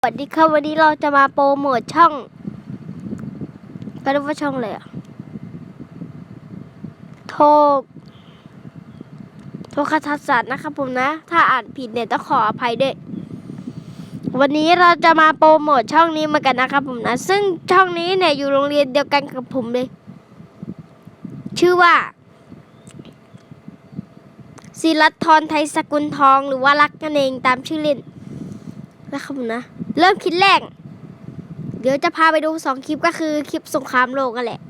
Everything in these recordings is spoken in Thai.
สวัสดีครับวันนี้เราจะมาโปรโมทช่องก็เรียกว่าช่องเลยอะโทรโทรคทัศน์นะครับผมนะ ถ้าอ่านผิดเนี่ยต้องขออภัยด้วย วันนี้เราจะมาโปรโมทช่องนี้มือนกันนะครับผมนะ ซึ่งช่องนี้เนี่ยอยู่โรงเรียนเดียวกันกับผมเลย ชื่อว่าศิรัตทรไทยสกุลทองหรือว่ารักกันเองตามชื่อเล่น นะครับผมนะ เริ่มคลิปแรก เดี๋ยวจะพาไปดูสองคลิปก็คือคลิปสงครามโลกกันแหละ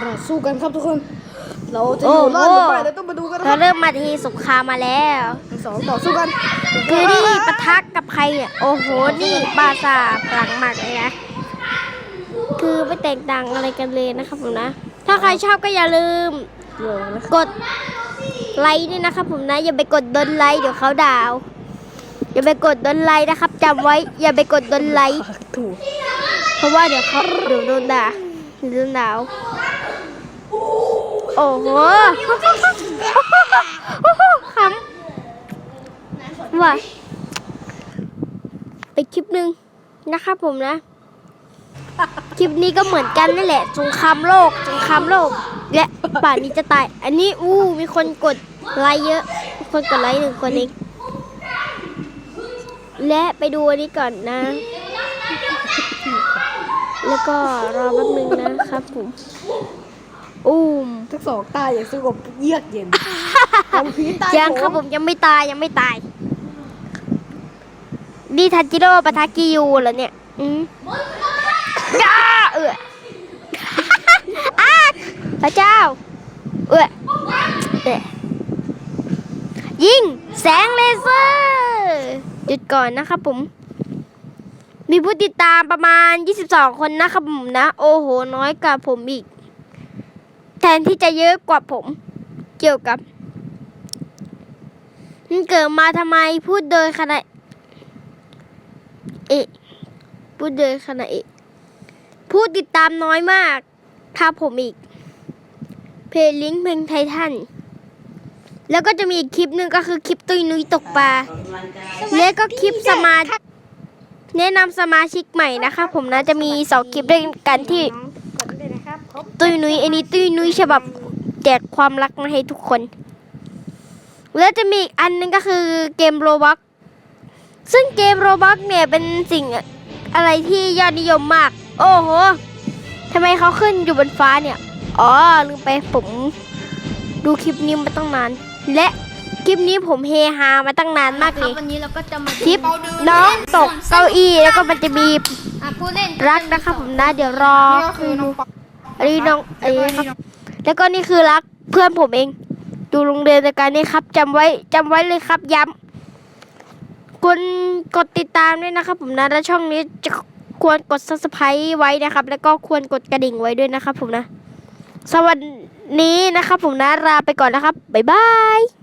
เราสู้กันครับทุกคน เราจะอยู่รอดหรือเปล่าเดี๋ยวต้องมาดูกันนะคเรารับเริ่มมาที่สงครามมาแล้ว ทั้งสองต่อสู้กันคือนี่ปะทะกับใครอะโอ้โห นี่บาซาพลังมากเลยนะ คือไม่แตกต่างอะไรกันเลยนะครับผมนะ ถ้าใครชอบก็อย่าลืม เดี๋ยวนะกดไลค์ด้วยนะครับผมนะ อย่าไปกดโดนไลค์เดี๋ยวเขาด่าเอาอย่าไปกดโดนไลค์นะครับจำไว้ อย่าไปกดโดนไลค์ถูกเพราะว่าเดี๋ยวเขาเดี๋ยวโดนด่าเดี๋ยวโดนด่าเอาโอ้โหขำว่ะไปคลิปหนึ่งนะครับผมนะ คลิปนี้ก็เหมือนกันนั่นแหละสงครามโลกสงครามโลก และป่านนี้จะตาย อันนี้อู้มีคนกดไลค์เยอะมีคนกดไลค์หนึ่งคนเอง และไปดูอันนี้ก่อนนะ แล้วก็รอแป๊บนึงนะครับผมอุ้มทั้งสองตายอย่างสงบเยือกเย็นทำพีตายยังครับผมยังไม่ตายยังไม่ตายนี่ทันจิโร่ปะทะกิยูเหรอเนี่ยอืมจ้าเอออ้าพระเจ้า เออเออยิงแสงเลเซอร์ หยุดก่อนนะครับผม มีผู้ติดตามประมาณ 22 คนนะครับผมนะ โอ้โห น้อยกว่าผมอีก แทนที่จะเยอะกว่าผม เกี่ยวกับมันเกิดมาทำไมพูดโดยขณะเอะพูดโดยขณะเอะผู้ติดตามน้อยมากถ้าผมอีก เพลงลิงก์เพลงไททัน แล้วก็จะมีอีกคลิปหนึ่งก็คือคลิปตุยนุ้ยตกปลา แล้วก็คลิปสมาแนะนำสมาชิกใหม่นะคะผมนะจะมีสองคลิปด้วยกันที่กดเลยนะครับครบตุยนุ้ยอันนี้ตุยนุ้ยฉบับแจกความรักมาให้ทุกคน แล้วจะมีอีกอันหนึงก็คือเกมโรบ็อกซึ่งเกมโรบ็อกเนี่ยเป็นสิ่งอะไรที่ยอดนิยมมาก โอ้โหทำไมเขาขึ้นอยู่บนฟ้าเนี่ย อ๋อลืมไปผมดูคลิปนี้มาตั้งนาน และคลิปนี้ผมเฮฮามาตั้งนานมากเลยวันนี้เราก็จะมาคลิปน้องตกเก้าอี้แล้วก็มันจะมีอะผู้เล่นรักนะครับผมนะเดี๋ยวรอนี่ก็คือน้องปออันนี้น้องอันนี้ครับ แล้วก็นี่คือรักเพื่อนผมเองดูโรงเรียนเดียวกันนี่ครับจำไว้จำไว้เลยครับย้ำคุณกดติดตามด้วยนะครับ ผมนะและช่องนี้จะควรกด subscribe ไว้นะครับ แล้วก็ควรกดกระดิ่งไว้ด้วยนะครับ ผมนะ สวัสดี นี้นะครับผมนะลาไปก่อนนะครับ บ๊ายบาย